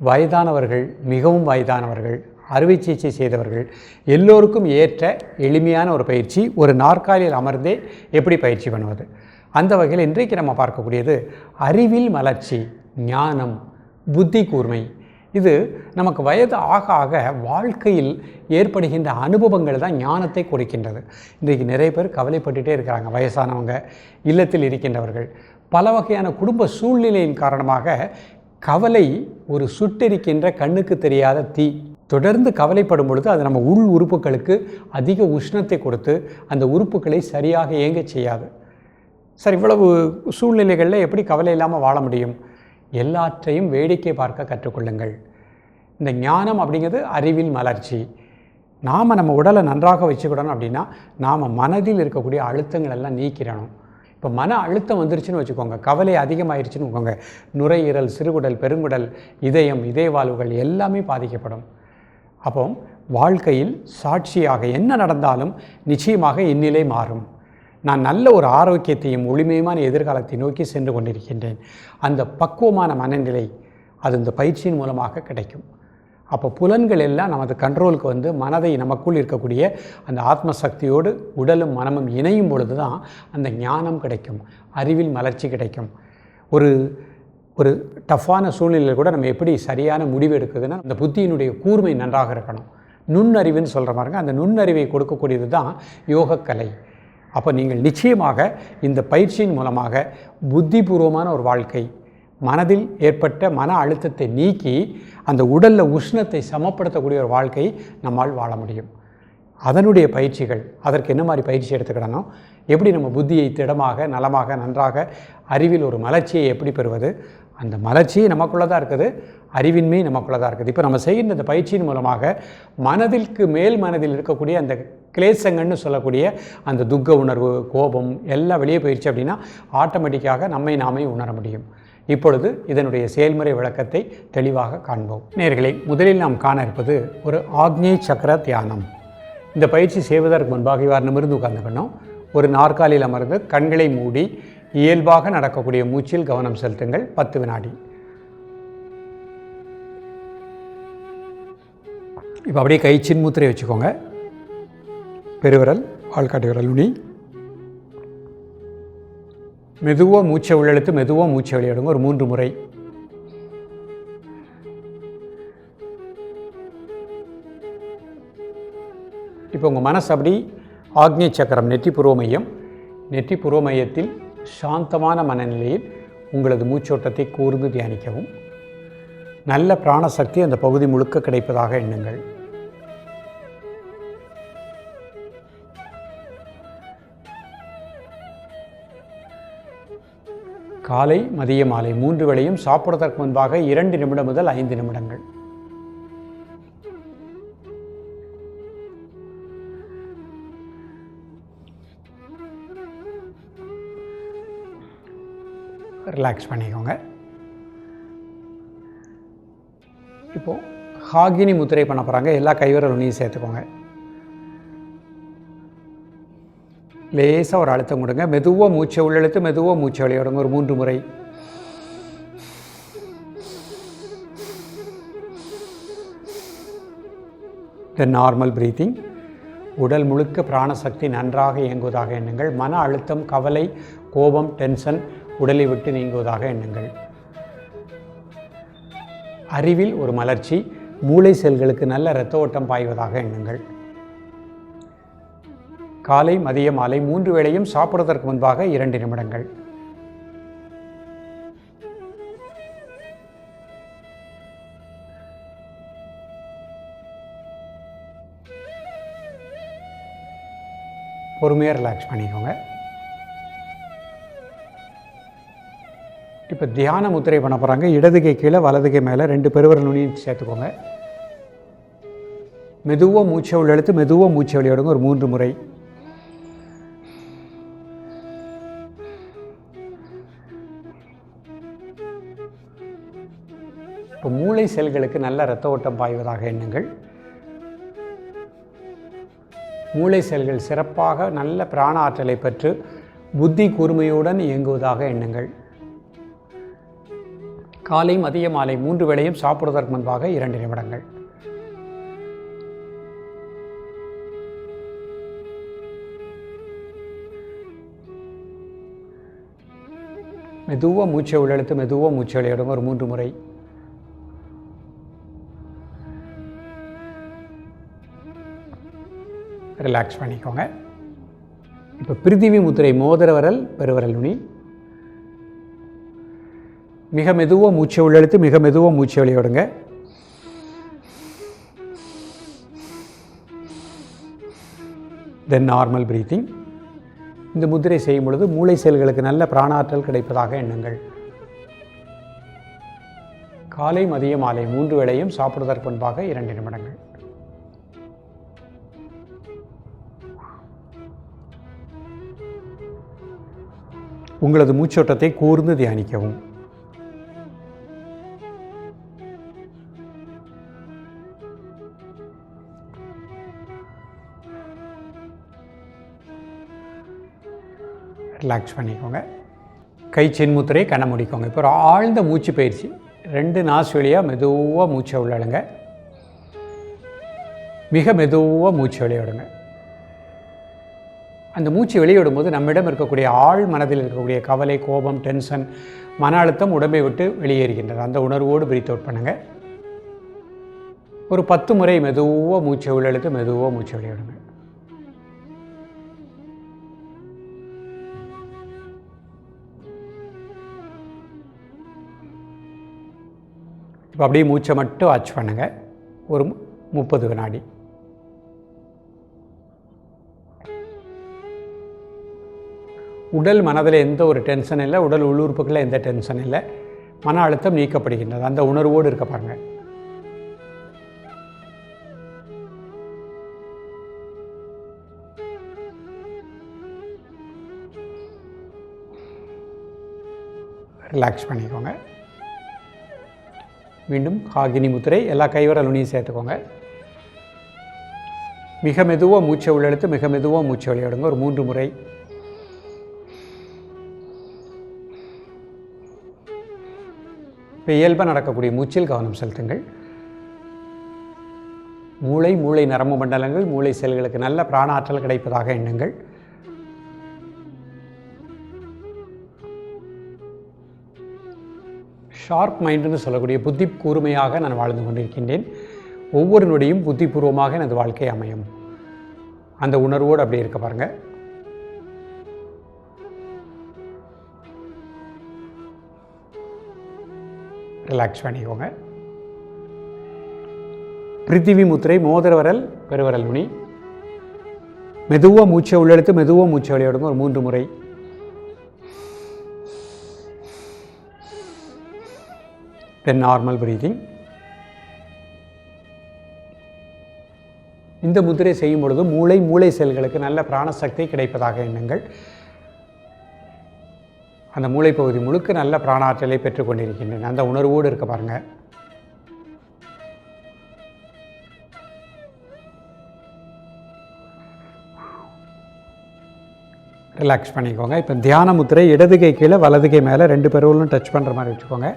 வயதானவர்கள் மிகவும் வயதானவர்கள் அறுவை சிகிச்சை செய்தவர்கள் எல்லோருக்கும் ஏற்ற எளிமையான ஒரு பயிற்சி ஒரு நாற்காலியில் அமர்ந்தே எப்படி பயிற்சி பண்ணுவது? அந்த வகையில் இன்றைக்கு நம்ம பார்க்கக்கூடியது அறிவில் மலர்ச்சி ஞானம் புத்தி கூர்மை. இது நமக்கு வயது ஆக ஆக வாழ்க்கையில் ஏற்படுகின்ற அனுபவங்கள் தான் ஞானத்தை கொடுக்கின்றது. இன்றைக்கு நிறைய பேர் கவலைப்பட்டுட்டே இருக்கிறாங்க வயசானவங்க இல்லத்தில் இருக்கின்றவர்கள். பல வகையான குடும்ப சூழ்நிலையின் காரணமாக கவலை ஒரு சுட்டெரிக்கின்ற கண்ணுக்கு தெரியாத தீ. தொடர்ந்து கவலைப்படும் பொழுது அது நம்ம உள் உறுப்புகளுக்கு அதிக உஷ்ணத்தை கொடுத்து அந்த உறுப்புகளை சரியாக இயங்கச் செய்யாது. சார் இவ்வளவு சூழ்நிலைகளில் எப்படி கவலை இல்லாமல் வாழ முடியும்? எல்லாற்றையும் வேடிக்கை பார்க்க கற்றுக்கொள்ளுங்கள். இந்த ஞானம் அப்படிங்கிறது அறிவின் மலர்ச்சி. நாம் நம்ம உடலை நன்றாக வச்சுக்கிடணும் அப்படின்னா நாம் மனதில் இருக்கக்கூடிய அழுத்தங்கள் எல்லாம் நீக்கிறணும் இப்போ மன அழுத்தம் வந்துருச்சுன்னு வச்சுக்கோங்க. கவலை அதிகமாயிருச்சுன்னு வச்சுக்கோங்க. நுரையீரல் சிறுகுடல் பெருங்குடல் இதயம் இதய வாழ்வுகள் எல்லாமே பாதிக்கப்படும். அப்போ வாழ்க்கையில் சாட்சியாக என்ன நடந்தாலும் நிச்சயமாக இந்நிலை மாறும். நான் நல்ல ஒரு ஆரோக்கியத்தையும் ஒளிமயமான எதிர்காலத்தை நோக்கி சென்று கொண்டிருக்கின்றேன். அந்த பக்குவமான மனநிலை அது இந்த பயிற்சியின் மூலமாக கிடைக்கும். அப்போ புலன்கள் எல்லாம் நமது கண்ட்ரோலுக்கு வந்து மனதை நமக்குள் இருக்கக்கூடிய அந்த ஆத்ம சக்தியோடு உடலும் மனமும் இணையும் பொழுது தான் அந்த ஞானம் கிடைக்கும் அறிவில் மலர்ச்சி கிடைக்கும். ஒரு ஒரு டஃப்பான சூழ்நிலையில் கூட நம்ம எப்படி சரியான முடிவு எடுக்குதுன்னா அந்த புத்தியினுடைய கூர்மை நன்றாக இருக்கணும். நுண்ணறிவுன்னு சொல்கிற மாதிரிங்க அந்த நுண்ணறிவை கொடுக்கக்கூடியது தான் யோகக்கலை. அப்போ நீங்கள் நிச்சயமாக இந்த பயிற்சியின் மூலமாக புத்திபூர்வமான ஒரு வாழ்க்கை மனதில் ஏற்பட்ட மன அழுத்தத்தை நீக்கி அந்த உடலில் உஷ்ணத்தை சமப்படுத்தக்கூடிய ஒரு வாழ்க்கை நம்மால் வாழ முடியும். அதனுடைய பயிற்சிகள் அதற்கு என்ன மாதிரி பயிற்சி எடுத்துக்கிடணும்? எப்படி நம்ம புத்தியை திடமாக நலமாக நன்றாக அறிவில் ஒரு மலர்ச்சியை எப்படி பெறுவது? அந்த மலர்ச்சி நமக்குள்ளே தான் இருக்குது. அறிவின்மை நமக்குள்ளே தான் இருக்குது. இப்போ நம்ம செய்கின்ற இந்த பயிற்சியின் மூலமாக மனதிற்கு மேல் மனதில் இருக்கக்கூடிய அந்த கிளேசங்கள்னு சொல்லக்கூடிய அந்த துக்க உணர்வு கோபம் எல்லாம் வெளியே போயிடுச்சு அப்படின்னா ஆட்டோமேட்டிக்காக நம்மை நாமே உணர முடியும். இப்பொழுது இதனுடைய செயல்முறை விளக்கத்தை தெளிவாக காண்போம். நேர்களை முதலில் நாம் காண இருப்பது ஒரு ஆக்னேய சக்கர தியானம். இந்த பயிற்சி செய்வதற்கு முன்பாக இவ்வாறு நிமிர்ந்து உட்கார்ந்துக்கணும் ஒரு நாற்காலியில் அமர்ந்து கண்களை மூடி இயல்பாக நடக்கக்கூடிய மூச்சில் கவனம் செலுத்துங்கள். பத்து வினாடி. இப்போ அப்படியே கை சின்முத்திரை வச்சுக்கோங்க. பெருவிரல் ஆள்காட்டி விரல் நுனி. மெதுவாக மூச்சை உள்ளெழுத்து மெதுவாக மூச்சை வெளியிடுங்க. ஒரு மூன்று முறை. இப்போ உங்கள் மனசு அப்படி ஆக்னேய சக்கரம் நெற்றி புருவ மையம். நெற்றி புருவ மையத்தில் சாந்தமான மனநிலையில் உங்களது மூச்சோட்டத்தை கூர்ந்து தியானிக்கவும். நல்ல பிராணசக்தி அந்த பகுதி முழுக்க கிடைப்பதாக எண்ணுங்கள். காலை மதிய மாலை மூன்று வேளையும் சாப்பிடுவதற்கு முன்பாக இரண்டு நிமிடம் முதல் ஐந்து நிமிடங்கள். ரிலாக்ஸ் பண்ணிக்கோங்க. இப்போது ஹாகினி முத்திரை பண்ண போகிறாங்க எல்லா கைவிரல் நுனியும் சேர்த்துக்கோங்க. லேசாக ஒரு அழுத்தம் கொடுங்க. மெதுவாக மூச்சை உள்ளெழுத்து மெதுவாக மூச்சை விளையாடுங்க. ஒரு மூன்று முறை. த நார்மல் ப்ரீத்திங் உடல் முழுக்க பிராணசக்தி நன்றாக இயங்குவதாக எண்ணுங்கள். மன அழுத்தம் கவலை கோபம் டென்ஷன் உடலை விட்டு நீங்குவதாக எண்ணுங்கள். அறிவில் ஒரு மலர்ச்சி மூளை செல்களுக்கு நல்ல இரத்த ஓட்டம் பாய்வதாக எண்ணுங்கள். காலை மதிய மாலை மூன்று வேளையும் சாப்பிடுவதற்கு முன்பாக இரண்டு நிமிடங்கள். பொறுமையாக ரிலாக்ஸ் பண்ணிக்கோங்க. இப்போ தியான முத்திரை பண்ண போகிறாங்க இடதுகை கீழே வலதுகை மேலே ரெண்டு பெருவரல் நுனியும் சேர்த்துக்கோங்க. மெதுவாக மூச்சை உள்ள மெதுவாக மூச்சை வெளியிடுங்க. ஒரு மூன்று முறை. இப்போ மூளை செல்களுக்கு நல்ல இரத்த ஓட்டம் பாய்வதாக எண்ணுங்கள். மூளை செல்கள் சிறப்பாக நல்ல பிராண ஆற்றலை பெற்று புத்தி கூர்மையுடன் இயங்குவதாக எண்ணுங்கள். காலை மதிய மாலை மூன்று வேளையும் சாப்பிடுவதற்கு முன்பாக இரண்டு நிமிடங்கள். மெதுவாக மூச்சை உள்ளெழுத்து மெதுவாக மூச்சை விளையாடும் ஒரு மூன்று முறை. ரிலாக்ஸ் பண்ணிக்கோங்க. இப்போ பிரிதிவி முத்திரை மோதிர விரல் பெருவரல் நுனி. மிக மெதுவாக மூச்சை உள்ளெழுத்து மிக மெதுவாக மூச்சை வெளியிடுங்க தென் நார்மல் பிரீத்திங் இந்த முத்திரை செய்யும் பொழுது மூளை செயல்களுக்கு நல்ல பிராணாற்றல் கிடைப்பதாக எண்ணுங்கள். காலை மதிய மாலை மூன்று வேளையும் சாப்பிடுவதற்கு முன்பாக இரண்டு நிமிடங்கள். உங்களது மூச்சோட்டத்தை கூர்ந்து தியானிக்கவும். ரிலாக்ஸ் பண்ணிக்கோங்க. கை சின்முத்திரையை கண்ணை முடிக்கோங்க. இப்போ ஒரு ஆழ்ந்த மூச்சு பயிற்சி. ரெண்டு நாசு வழியாக மெதுவாக மூச்சை உள்ளடுங்க. மிக மெதுவாக மூச்சு வெளியிடுங்க அந்த மூச்சு வெளியிடும்போது நம்மிடம் இருக்கக்கூடிய ஆழ் மனதில் இருக்கக்கூடிய கவலை கோபம் டென்ஷன் மன அழுத்தம் உடம்பை விட்டு வெளியேறுகின்றது. அந்த உணர்வோடு பிரீத் அவுட் பண்ணுங்கள் ஒரு பத்து முறை மெதுவாக மூச்சை உள்ளெழுத்து மெதுவாக மூச்சு வெளியிடுங்க. இப்போ அப்படியே மூச்சை மட்டும் வாட்ச் பண்ணுங்கள் ஒரு முப்பது வினாடி. உடல் மனதில் எந்த ஒரு டென்ஷன் இல்லை உடல் உள்ளுறுப்புகளில் எந்த டென்ஷன் இல்லை. மன அழுத்தம் நீக்கப்படுகின்றது. அந்த உணர்வோடு இருக்க பாருங்கள் ரிலாக்ஸ் பண்ணிக்கோங்க. மீண்டும் காகினி முத்திரை எல்லா கைவரல் நுனியும் சேர்த்துக்கோங்க. மிக மெதுவாக மூச்சை உள்ளெடுத்து மிக மெதுவாக மூச்சை வெளியிடுங்க. ஒரு மூன்று முறை இப்போ இயல்பாக நடக்கக்கூடிய மூச்சில் கவனம் செலுத்துங்கள். மூளை மூளை நரம்பு மண்டலங்கள் மூளை செல்களுக்கு நல்ல பிராணாற்றல் கிடைப்பதாக எண்ணுங்கள். ஷார்ப் மைண்டுன்னு சொல்லக்கூடிய புத்தி கூர்மையாக நான் வாழ்ந்து கொண்டிருக்கின்றேன். ஒவ்வொரு நொடியும் புத்திபூர்வமாக எனது வாழ்க்கை அமையும். அந்த உணர்வோடு அப்படி இருக்க பாருங்கள் ரிலாக்ஸ் பண்ணிக்கோங்க. பிரித்திவி முத்திரை மோதிர விரல் பெருவிரல் நுனி மெதுவாக மூச்சை உள்ளெடுத்து மெதுவாக மூச்சை வெளியிடுங்க ஒரு மூன்று முறை. தென் நார்மல் பிரீதிங் இந்த முதிரை செய்யும் பொழுது மூளை மூளை செல்களுக்கு நல்ல பிராணசக்தி கிடைப்பதாக எண்ணுங்கள். அந்த மூளைப்பகுதி முழுக்க நல்ல பிராணாற்றலை பெற்றுக்கொண்டிருக்கின்றன அந்த உணர்வோடு இருக்க பாருங்கள் ரிலாக்ஸ் பண்ணிக்கோங்க. இப்போ தியான முத்திரை இடது கை கீழே வலது கை மேலே ரெண்டு பெருவலும் டச் பண்ணுற மாதிரி வச்சுக்கோங்க.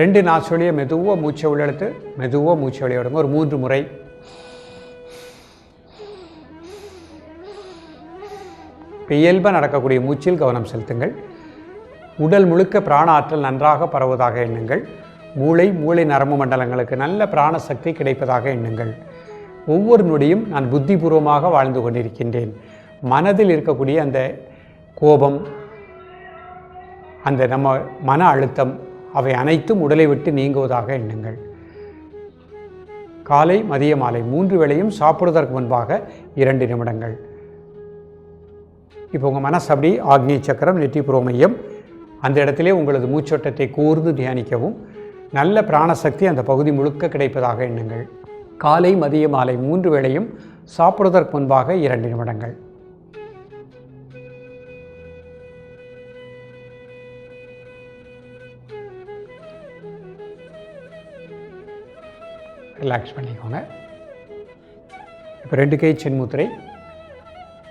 ரெண்டு நாசொலியை மெதுவாக மூச்சை உள்ளெடுத்து மெதுவாக மூச்சை விளையாடுங்க ஒரு மூன்று முறை இயல்பாக நடக்கக்கூடிய மூச்சில் கவனம் செலுத்துங்கள். உடல் முழுக்க பிராண ஆற்றல் நன்றாக பரவுவதாக எண்ணுங்கள். மூளை மூளை நரம்பு மண்டலங்களுக்கு நல்ல பிராண சக்தி கிடைப்பதாக எண்ணுங்கள். ஒவ்வொரு நொடியும் நான் புத்திபூர்வமாக வாழ்ந்து கொண்டிருக்கின்றேன். மனதில் இருக்கக்கூடிய அந்த கோபம் அந்த நம்ம மன அழுத்தம் அவை அனைத்தும் உடலை விட்டு நீங்குவதாக எண்ணுங்கள். காலை மதிய மாலை மூன்று வேளையும் சாப்பிடுவதற்கு முன்பாக இரண்டு நிமிடங்கள். இப்போ உங்கள் மனசு அப்படி ஆக்னி சக்கரம் நெற்றி புரோமையம் அந்த இடத்திலே உங்களது மூச்சோட்டத்தை கூர்ந்து தியானிக்கவும். நல்ல பிராணசக்தி அந்த பகுதி முழுக்க கிடைப்பதாக எண்ணுங்கள். காலை மதிய மாலை மூன்று வேளையும் சாப்பிடுவதற்கு முன்பாக இரண்டு நிமிடங்கள். ரிலாக்ஸ் பண்ணிக்கோங்க. இப்போ ரெண்டு கை சின்முத்திரை.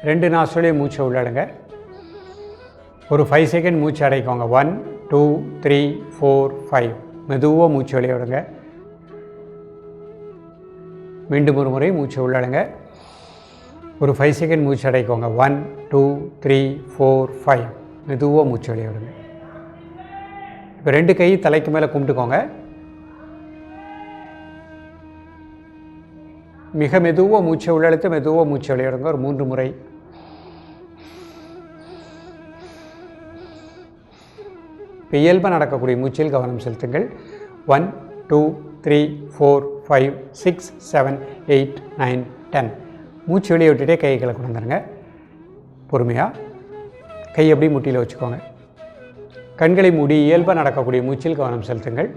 ரெண்டு நாசுலே மூச்சை உள்ளடங்க. ஒரு ஃபைவ் செகண்ட் மூச்சு அடைக்கோங்க. One two three four five மெதுவாக மூச்சு வெளியே விடுங்க மீண்டும் ஒரு முறை மூச்சு உள்ளடங்க. ஒரு ஃபைவ் செகண்ட் மூச்சு அடைக்கோங்க. One two three four five மெதுவாக மூச்சு வெளியே விடுங்க இப்போ ரெண்டு கை தலைக்கு மேலே கும்பிட்டுக்கோங்க. மிக மெதுவாக மூச்சை உள்ளழுத்து மெதுவாக மூச்சு விளையாடுங்க. ஒரு மூன்று முறை. இப்போ இயல்பாக நடக்கக்கூடிய மூச்சில் கவனம் செலுத்துங்கள். One two three four five six seven eight nine ten மூச்சு வெளியே விட்டுட்டே கைகளை கொண்டு வந்துடுங்க பொறுமையாக கை அப்படியே முட்டியில் வச்சுக்கோங்க. கண்களை மூடி இயல்பாக நடக்கக்கூடிய மூச்சில் கவனம் செலுத்துங்கள்.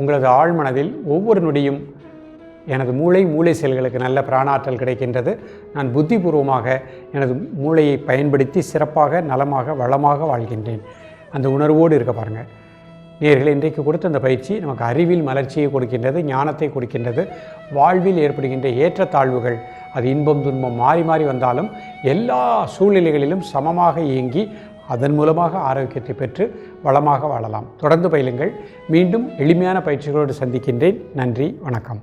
உங்களது ஆழ்மனதில் ஒவ்வொரு நொடியும் எனது மூளை மூளை செல்களுக்கு நல்ல பிராணாற்றல் கிடைக்கின்றது. நான் புத்திபூர்வமாக எனது மூளையை பயன்படுத்தி சிறப்பாக நலமாக வளமாக வாழ்கின்றேன். அந்த உணர்வோடு இருக்க பாருங்கள் நேர்கள் இன்றைக்கு கொடுத்த அந்த பயிற்சி நமக்கு அறிவில் மலர்ச்சியை கொடுக்கின்றது ஞானத்தை கொடுக்கின்றது. வாழ்வில் ஏற்படுகின்ற ஏற்றத்தாழ்வுகள் அது இன்பம் துன்பம் மாறி மாறி வந்தாலும் எல்லா சூழ்நிலைகளிலும் சமமாக இயங்கி அதன் மூலமாக ஆரோக்கியத்தை பெற்று வளமாக வாழலாம். தொடர்ந்து பயிலுங்கள். மீண்டும் எளிமையான பயிற்சிகளோடு சந்திக்கின்றேன். நன்றி வணக்கம்.